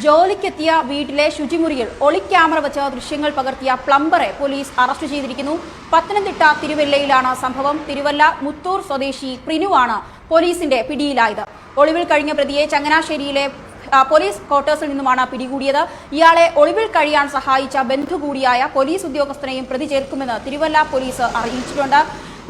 ജോലിക്കെത്തിയ വീട്ടിലെ ശുചിമുറിയിൽ ഒളിക്യാമറ വെച്ച ദൃശ്യങ്ങൾ പകർത്തിയ പ്ലംബറെ പോലീസ് അറസ്റ്റ് ചെയ്തിരിക്കുന്നു. പത്തനംതിട്ട തിരുവല്ലയിലാണ് സംഭവം. തിരുവല്ല മുത്തൂർ സ്വദേശി പ്രിനുവാണ് പോലീസിന്റെ പിടിയിലായത്. ഒളിവിൽ കഴിഞ്ഞ പ്രതിയെ ചങ്ങനാശ്ശേരിയിലെ പോലീസ് ക്വാർട്ടേഴ്സിൽ നിന്നുമാണ് പിടികൂടിയത്. ഇയാളെ ഒളിവിൽ കഴിയാൻ സഹായിച്ച ബന്ധു കൂടിയായ പോലീസ് ഉദ്യോഗസ്ഥനെയും പ്രതി ചേർക്കുമെന്ന് തിരുവല്ല പോലീസ് അറിയിച്ചിട്ടുണ്ട്.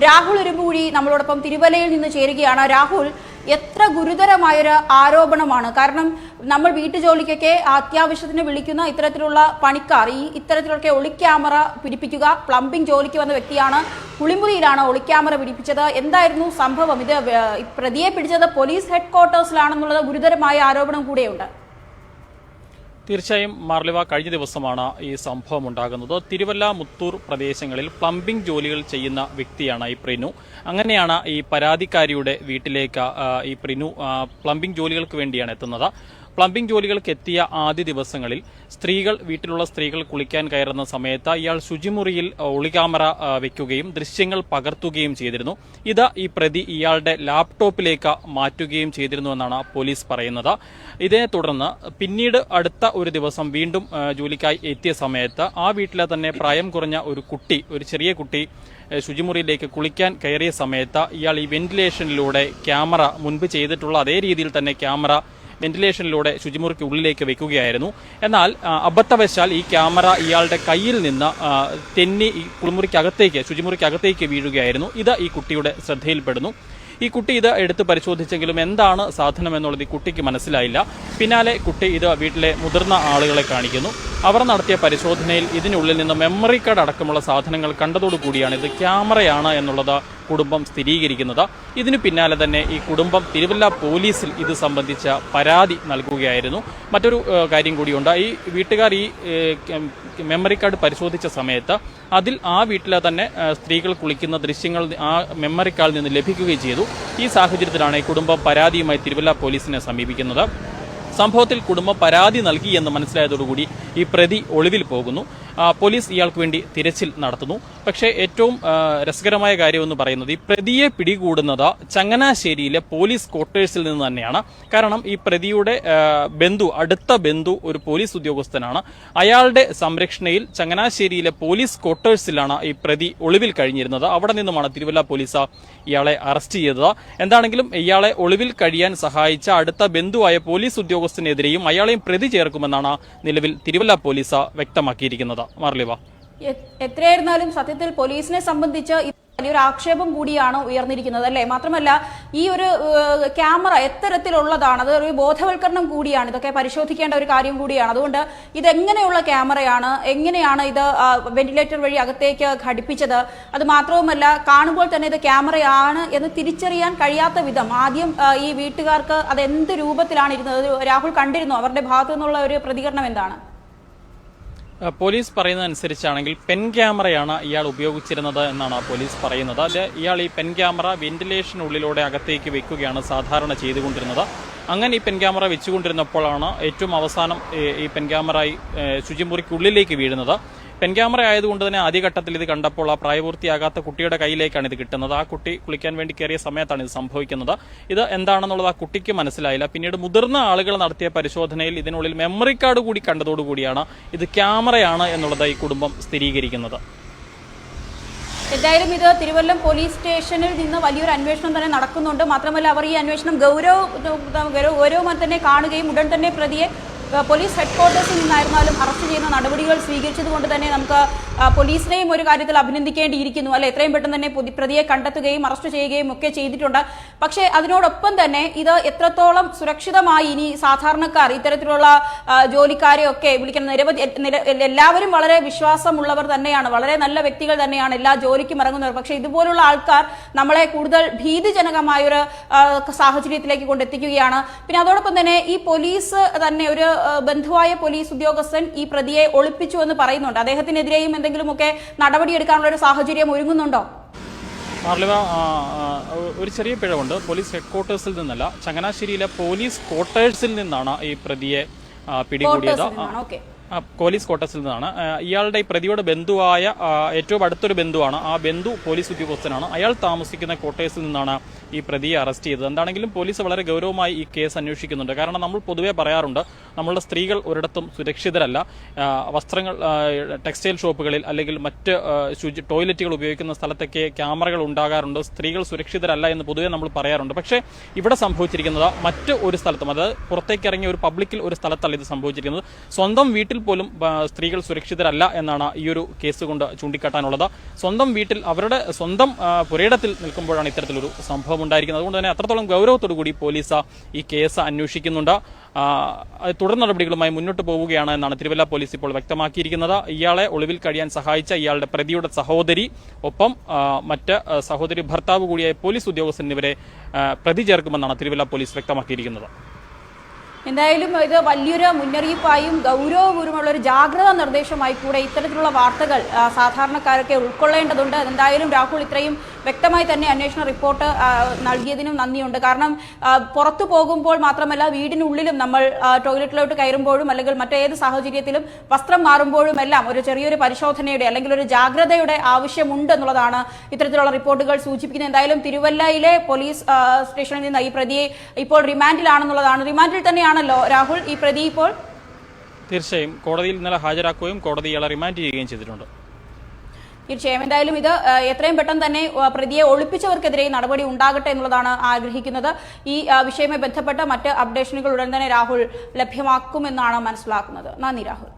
രാഹുൽ ഇരുമ്പൂഴി നമ്മളോടൊപ്പം തിരുവല്ലയിൽ നിന്ന് ചേരുകയാണ്. രാഹുൽ എത്ര ഗുരുതരമായൊരു ആരോപണമാണ്. കാരണം നമ്മൾ വീട്ടുജോലിക്കൊക്കെ അത്യാവശ്യത്തിന് വിളിക്കുന്ന ഇത്തരത്തിലുള്ള പണിക്കാർ ഈ ഇത്തരത്തിലൊക്കെ ഒളിക്യാമറ പിടിപ്പിക്കുക പ്ലംബിംഗ് ജോലിക്ക് വന്ന വ്യക്തിയാണ് കുളിമുറിയിലാണ് ഒളിക്യാമറ പിടിപ്പിച്ചത്. എന്തായിരുന്നു സംഭവം? ഇത് പ്രതിയെ പിടിച്ചത് പോലീസ് ഹെഡ് ക്വാർട്ടേഴ്സിലാണെന്നുള്ളത് ഗുരുതരമായ ആരോപണം കൂടെയുണ്ട്. തീർച്ചയായും മാർലിവ കഴിഞ്ഞ ദിവസമാണ് ഈ സംഭവം ഉണ്ടാകുന്നത്. തിരുവല്ല മുത്തൂർ പ്രദേശങ്ങളിൽ പ്ലംബിംഗ് ജോലികൾ ചെയ്യുന്ന വ്യക്തിയാണ് ഈ പ്രിനു. അങ്ങനെയാണ് ഈ പരാതിക്കാരിയുടെ വീട്ടിലേക്ക് ഈ പ്രിനു പ്ലംബിംഗ് ജോലികൾക്ക് വേണ്ടിയാണ് എത്തുന്നത്. പ്ലംബിംഗ് ജോലികൾക്ക് എത്തിയ ആദ്യ ദിവസങ്ങളിൽ സ്ത്രീകൾ വീട്ടിലുള്ള സ്ത്രീകൾ കുളിക്കാൻ കയറുന്ന സമയത്ത് ഇയാൾ ശുചിമുറിയിൽ ഒളിക്യാമറ വെക്കുകയും ദൃശ്യങ്ങൾ പകർത്തുകയും ചെയ്തിരുന്നു. ഇത് ഈ പ്രതി ഇയാളുടെ ലാപ്ടോപ്പിലേക്ക് മാറ്റുകയും ചെയ്തിരുന്നു എന്നാണ് പോലീസ് പറയുന്നത്. ഇതേ തുടർന്ന് പിന്നീട് അടുത്ത ഒരു ദിവസം വീണ്ടും ജോലിക്കായി എത്തിയ സമയത്ത് ആ വീട്ടിലെ തന്നെ പ്രായം കുറഞ്ഞ ഒരു കുട്ടി ഒരു ചെറിയ കുട്ടി ശുചിമുറിയിലേക്ക് കുളിക്കാൻ കയറിയ സമയത്ത് ഇയാൾ ഈ വെന്റിലേഷനിലൂടെ ക്യാമറ മുൻപ് ചെയ്തിട്ടുള്ള അതേ രീതിയിൽ തന്നെ ക്യാമറ വെന്റിലേഷനിലൂടെ ശുചിമുറിക്ക് ഉള്ളിലേക്ക് വെക്കുകയായിരുന്നു. എന്നാൽ അബദ്ധവശാൽ ഈ ക്യാമറ ഇയാളുടെ കയ്യിൽ നിന്ന് തെന്നി ഈ കുളിമുറിക്കകത്തേക്ക് ശുചിമുറിക്കകത്തേക്ക് വീഴുകയായിരുന്നു. ഇത് ഈ കുട്ടിയുടെ ശ്രദ്ധയിൽപ്പെടുന്നു. ഈ കുട്ടി ഇത് എടുത്ത് പരിശോധിച്ചെങ്കിലും എന്താണ് സാധനം എന്നുള്ളത് ഈ കുട്ടിക്ക് മനസ്സിലായില്ല. പിന്നാലെ കുട്ടി ഇത് വീട്ടിലെ മുതിർന്ന ആളുകളെ കാണിക്കുന്നു. അവർ നടത്തിയ പരിശോധനയിൽ ഇതിനുള്ളിൽ നിന്ന് മെമ്മറി കാർഡ് അടക്കമുള്ള സാധനങ്ങൾ കണ്ടതോടുകൂടിയാണ് ഇത് ക്യാമറയാണ് എന്നുള്ളത് കുടുംബം സ്ഥിരീകരിക്കുന്നത്. ഇതിനു പിന്നാലെ തന്നെ ഈ കുടുംബം തിരുവല്ല പോലീസിൽ ഇത് സംബന്ധിച്ച പരാതി നൽകുകയായിരുന്നു. മറ്റൊരു കാര്യം കൂടിയുണ്ട്. ഈ വീട്ടുകാർ ഈ മെമ്മറി കാർഡ് പരിശോധിച്ച സമയത്ത് അതിൽ ആ വീട്ടിലെ തന്നെ സ്ത്രീകൾ കുളിക്കുന്ന ദൃശ്യങ്ങൾ ആ മെമ്മറി കാർഡിൽ നിന്ന് ലഭിക്കുകയും ചെയ്തു. ഈ സാഹചര്യത്തിലാണ് ഈ കുടുംബം പരാതിയുമായി തിരുവല്ല പോലീസിനെ സമീപിക്കുന്നത്. സംഭവത്തിൽ കുടുംബം പരാതി നൽകി എന്ന് മനസ്സിലായതോടുകൂടി ഈ പ്രതി ഒളിവിൽ പോകുന്നു. പോലീസ് ഇയാൾക്ക് വേണ്ടി തിരച്ചിൽ നടത്തുന്നു. പക്ഷേ ഏറ്റവും രസകരമായ കാര്യമെന്ന് പറയുന്നത് ഈ പ്രതിയെ പിടികൂടുന്നത് ചങ്ങനാശ്ശേരിയിലെ പോലീസ് ക്വാർട്ടേഴ്സിൽ നിന്ന് തന്നെയാണ്. കാരണം ഈ പ്രതിയുടെ ബന്ധു അടുത്ത ബന്ധു ഒരു പോലീസ് ഉദ്യോഗസ്ഥനാണ്. അയാളുടെ സംരക്ഷണയിൽ ചങ്ങനാശ്ശേരിയിലെ പോലീസ് ക്വാർട്ടേഴ്സിലാണ് ഈ പ്രതി ഒളിവിൽ കഴിഞ്ഞിരുന്നത്. അവിടെ നിന്നുമാണ് തിരുവല്ല പോലീസ് ഇയാളെ അറസ്റ്റ് ചെയ്തത്. എന്താണെങ്കിലും ഇയാളെ ഒളിവിൽ കഴിയാൻ സഹായിച്ച അടുത്ത ബന്ധുവായ പോലീസ് ഉദ്യോഗസ്ഥനെതിരെയും അയാളെയും പ്രതി ചേർക്കുമെന്നാണ് നിലവിൽ തിരുവല്ല പോലീസ് വ്യക്തമാക്കിയിരിക്കുന്നത്. മാർലിവ. എത്രയായിരുന്നാലും സത്യത്തിൽ പോലീസിനെ സംബന്ധിച്ച് വലിയൊരു ആക്ഷേപം കൂടിയാണ് ഉയർന്നിരിക്കുന്നത് അല്ലേ? മാത്രമല്ല ഈ ഒരു ക്യാമറ എത്തരത്തിലുള്ളതാണ് അത് ഒരു ബോധവൽക്കരണം കൂടിയാണ് ഇതൊക്കെ പരിശോധിക്കേണ്ട ഒരു കാര്യം കൂടിയാണ്. അതുകൊണ്ട് ഇതെങ്ങനെയുള്ള ക്യാമറയാണ് എങ്ങനെയാണ് ഇത് വെന്റിലേറ്റർ വഴി അകത്തേക്ക് ഘടിപ്പിച്ചത്? അത് മാത്രവുമല്ല കാണുമ്പോൾ തന്നെ ഇത് ക്യാമറയാണ് എന്ന് തിരിച്ചറിയാൻ കഴിയാത്ത വിധം ആദ്യം ഈ വീട്ടുകാർക്ക് അത് എന്ത് രൂപത്തിലാണ് ഇരുന്നത്? രാഹുൽ കണ്ടിരുന്നു? അവരുടെ ഭാഗത്തു നിന്നുള്ള ഒരു പ്രതികരണം എന്താണ്? പോലീസ് പറയുന്നതനുസരിച്ചാണെങ്കിൽ പെൻ ക്യാമറയാണ് ഇയാൾ ഉപയോഗിച്ചിരുന്നത് എന്നാണ് പോലീസ് പറയുന്നത്. അത് ഇയാൾ ഈ പെൻ ക്യാമറ വെന്റിലേഷനുള്ളിലൂടെ അകത്തേക്ക് വെക്കുകയാണ് സാധാരണ ചെയ്തുകൊണ്ടിരുന്നത്. അങ്ങനെ ഈ പെൻ ക്യാമറ വെച്ചുകൊണ്ടിരുന്നപ്പോഴാണ് ഏറ്റവും അവസാനം ഈ പെൻ ക്യാമറ ശുചിമുറിക്കുള്ളിലേക്ക് വീഴുന്നത്. പെൻ ക്യാമറ ആയതുകൊണ്ട് തന്നെ ആദ്യഘട്ടത്തിൽ ഇത് കണ്ടപ്പോൾ ആ പ്രായപൂർത്തിയാകാത്ത കുട്ടിയുടെ കയ്യിലേക്കാണ് ഇത് കിട്ടുന്നത്. ആ കുട്ടി കുളിക്കാൻ വേണ്ടി കയറിയ സമയത്താണ് ഇത് സംഭവിക്കുന്നത്. ഇത് എന്താണെന്നുള്ളത് ആ കുട്ടിക്ക് മനസ്സിലായില്ല. പിന്നീട് മുതിർന്ന ആളുകൾ നടത്തിയ പരിശോധനയിൽ ഇതിനുള്ളിൽ മെമ്മറി കാർഡ് കൂടി കണ്ടതോടുകൂടിയാണ് ഇത് ക്യാമറയാണ് എന്നുള്ളത് ഈ കുടുംബം സ്ഥിരീകരിക്കുന്നത്. എന്തായാലും ഇത് തിരുവല്ലം പോലീസ് സ്റ്റേഷനിൽ നിന്ന് വലിയൊരു അന്വേഷണം തന്നെ നടക്കുന്നുണ്ട്. മാത്രമല്ല അവർ ഈ അന്വേഷണം ഗൗരവ ഗൗരവ- ഗൗരവമായി തന്നെ കാണുകയും ഉടൻ തന്നെ പ്രതിയെ പോലീസ് ഹെഡ്ക്വാർട്ടേഴ്സിൽ നിന്നായിരുന്നാലും അറസ്റ്റ് ചെയ്യുന്ന നടപടികൾ സ്വീകരിച്ചതുകൊണ്ട് തന്നെ നമുക്ക് പോലീസിനെയും ഒരു കാര്യത്തിൽ അഭിനന്ദിക്കേണ്ടിയിരിക്കുന്നു. അല്ലെ എത്രയും പെട്ടെന്ന് തന്നെ പ്രതിയെ കണ്ടെത്തുകയും അറസ്റ്റ് ചെയ്യുകയും ഒക്കെ ചെയ്തിട്ടുണ്ട്. പക്ഷേ അതിനോടൊപ്പം തന്നെ ഇത് എത്രത്തോളം സുരക്ഷിതമായി ഇനി സാധാരണക്കാർ ഇത്തരത്തിലുള്ള ജോലിക്കാരെയൊക്കെ വിളിക്കുന്ന നിരവധി എല്ലാവരും വളരെ വിശ്വാസമുള്ളവർ തന്നെയാണ്. വളരെ നല്ല വ്യക്തികൾ തന്നെയാണ് എല്ലാ ജോലിക്കും ഇറങ്ങുന്നവർ. പക്ഷേ ഇതുപോലുള്ള ആൾക്കാർ നമ്മളെ കൂടുതൽ ഭീതിജനകമായൊരു സാഹചര്യത്തിലേക്ക് കൊണ്ടെത്തിക്കുകയാണ്. പിന്നെ അതോടൊപ്പം തന്നെ ഈ പോലീസ് തന്നെ ഒരു ബന്ധുവായ പോലീസ് ഉദ്യോഗസ്ഥൻ ഈ പ്രതിയെ ഒളിപ്പിച്ചു എന്ന് പറയുന്നുണ്ട്. അദ്ദേഹത്തിനെതിരെയും എന്തെങ്കിലുമൊക്കെ നടപടിയെടുക്കാനുള്ള ഒരു സാഹചര്യം ഒരുങ്ങുന്നുണ്ടോ? ആ, ഒരു ചെറിയ പിഴവുണ്ട്. പോലീസ് ഹെഡ് ക്വാർട്ടേഴ്സിൽ നിന്നല്ല ചങ്ങനാശ്ശേരിയിലെ പോലീസ് ക്വാർട്ടേഴ്സിൽ നിന്നാണ് ഈ പ്രതിയെ പിടികൂടിയത്. പോലീസ് ക്വാർട്ടേഴ്സിൽ നിന്നാണ്. ഇയാളുടെ ഈ പ്രതിയുടെ ബന്ധുവായ ഏറ്റവും അടുത്തൊരു ബന്ധുവാണ്. ആ ബന്ധു പോലീസ് ഉദ്യോഗസ്ഥനാണ്. അയാൾ താമസിക്കുന്ന ക്വാർട്ടേഴ്സിൽ നിന്നാണ് ഈ പ്രതിയെ അറസ്റ്റ് ചെയ്തത്. എന്താണെങ്കിലും പോലീസ് വളരെ ഗൗരവമായി ഈ കേസ് അന്വേഷിക്കുന്നുണ്ട്. കാരണം നമ്മൾ പൊതുവെ പറയാറുണ്ട് നമ്മളുടെ സ്ത്രീകൾ ഒരിടത്തും സുരക്ഷിതരല്ല. വസ്ത്രങ്ങൾ ടെക്സ്റ്റൈൽ ഷോപ്പുകളിൽ അല്ലെങ്കിൽ മറ്റ് ശുചി ടോയ്ലറ്റുകൾ ഉപയോഗിക്കുന്ന സ്ഥലത്തൊക്കെ ക്യാമറകൾ ഉണ്ടാകാറുണ്ട്. സ്ത്രീകൾ സുരക്ഷിതരല്ല എന്ന് പൊതുവെ നമ്മൾ പറയാറുണ്ട്. പക്ഷേ ഇവിടെ സംഭവിച്ചിരിക്കുന്നത് മറ്റ് ഒരു സ്ഥലത്തും അതായത് പുറത്തേക്ക് ഇറങ്ങിയ ഒരു പബ്ലിക്കിൽ ഒരു സ്ഥലത്തല്ല ഇത് സംഭവിച്ചിരിക്കുന്നത്. സ്വന്തം വീട്ടിൽ പോലും സ്ത്രീകൾ സുരക്ഷിതരല്ല എന്നാണ് ഈ ഒരു കേസ് കൊണ്ട് ചൂണ്ടിക്കാട്ടാനുള്ളത്. സ്വന്തം വീട്ടിൽ അവരുടെ സ്വന്തം പുരയിടത്തിൽ നിൽക്കുമ്പോഴാണ് ഇത്തരത്തിലൊരു സംഭവം ഉണ്ടായിരിക്കുന്നത് അതുകൊണ്ട് തന്നെ അത്രത്തോളം ഗൗരവത്തോടു കൂടി പോലീസ് ഈ കേസ് അന്വേഷിക്കുന്നുണ്ട്. തുടർ നടപടികളുമായി മുന്നോട്ട് പോവുകയാണ് എന്നാണ് തിരുവല്ല പോലീസ് ഇപ്പോൾ വ്യക്തമാക്കിയിരിക്കുന്നത്. ഇയാളെ ഒളിവിൽ കഴിയാൻ സഹായിച്ച ഇയാളുടെ പ്രതിയുടെ സഹോദരി ഒപ്പം മറ്റ് സഹോദരി ഭർത്താവ് കൂടിയായ പോലീസ് ഉദ്യോഗസ്ഥൻ എന്നിവരെ പ്രതി ചേർക്കുമെന്നാണ് തിരുവല്ല പോലീസ് വ്യക്തമാക്കിയിരിക്കുന്നത്. എന്തായാലും ഇത് വലിയൊരു മുന്നറിയിപ്പായും ഗൗരവപൂർവമുള്ള ഒരു ജാഗ്രതാ നിർദ്ദേശമായി കൂടെ ഇത്തരത്തിലുള്ള വാർത്തകൾ സാധാരണക്കാരൊക്കെ ഉൾക്കൊള്ളേണ്ടതുണ്ട്. എന്തായാലും രാഹുൽ ഇത്രയും വ്യക്തമായി തന്നെ അന്വേഷണ റിപ്പോർട്ട് നൽകിയതിനും നന്ദിയുണ്ട്. കാരണം പുറത്തു പോകുമ്പോൾ മാത്രമല്ല വീടിനുള്ളിലും നമ്മൾ ടോയ്ലറ്റിലോട്ട് കയറുമ്പോഴും അല്ലെങ്കിൽ മറ്റേത് സാഹചര്യത്തിലും വസ്ത്രം മാറുമ്പോഴും എല്ലാം ഒരു ചെറിയൊരു പരിശോധനയുടെ അല്ലെങ്കിൽ ഒരു ജാഗ്രതയുടെ ആവശ്യമുണ്ട് എന്നുള്ളതാണ് ഇത്തരത്തിലുള്ള റിപ്പോർട്ടുകൾ സൂചിപ്പിക്കുന്നത്. എന്തായാലും തിരുവല്ലയിലെ പോലീസ് സ്റ്റേഷനിൽ നിന്ന് ഈ പ്രതിയെ ഇപ്പോൾ റിമാൻഡിലാണെന്നുള്ളതാണ്. റിമാൻഡിൽ തന്നെയാണല്ലോ രാഹുൽ ഈ പ്രതി ഇപ്പോൾ? തീർച്ചയായും കോടതിയിൽ ഇന്നലെ ഹാജരാക്കുകയും കോടതി ഇയാളെ റിമാൻഡ് ചെയ്യുകയും ചെയ്തിട്ടുണ്ട്. തീർച്ചയായും. എന്തായാലും ഇത് എത്രയും പെട്ടെന്ന് തന്നെ പ്രതിയെ ഒളിപ്പിച്ചവർക്കെതിരെ നടപടി ഉണ്ടാകട്ടെ എന്നുള്ളതാണ് ആഗ്രഹിക്കുന്നത്. ഈ വിഷയവുമായി ബന്ധപ്പെട്ട മറ്റ് അപ്ഡേഷനുകൾ ഉടൻ തന്നെ രാഹുൽ ലഭ്യമാക്കുമെന്നാണ് മനസ്സിലാക്കുന്നത്. നന്ദി രാഹുൽ.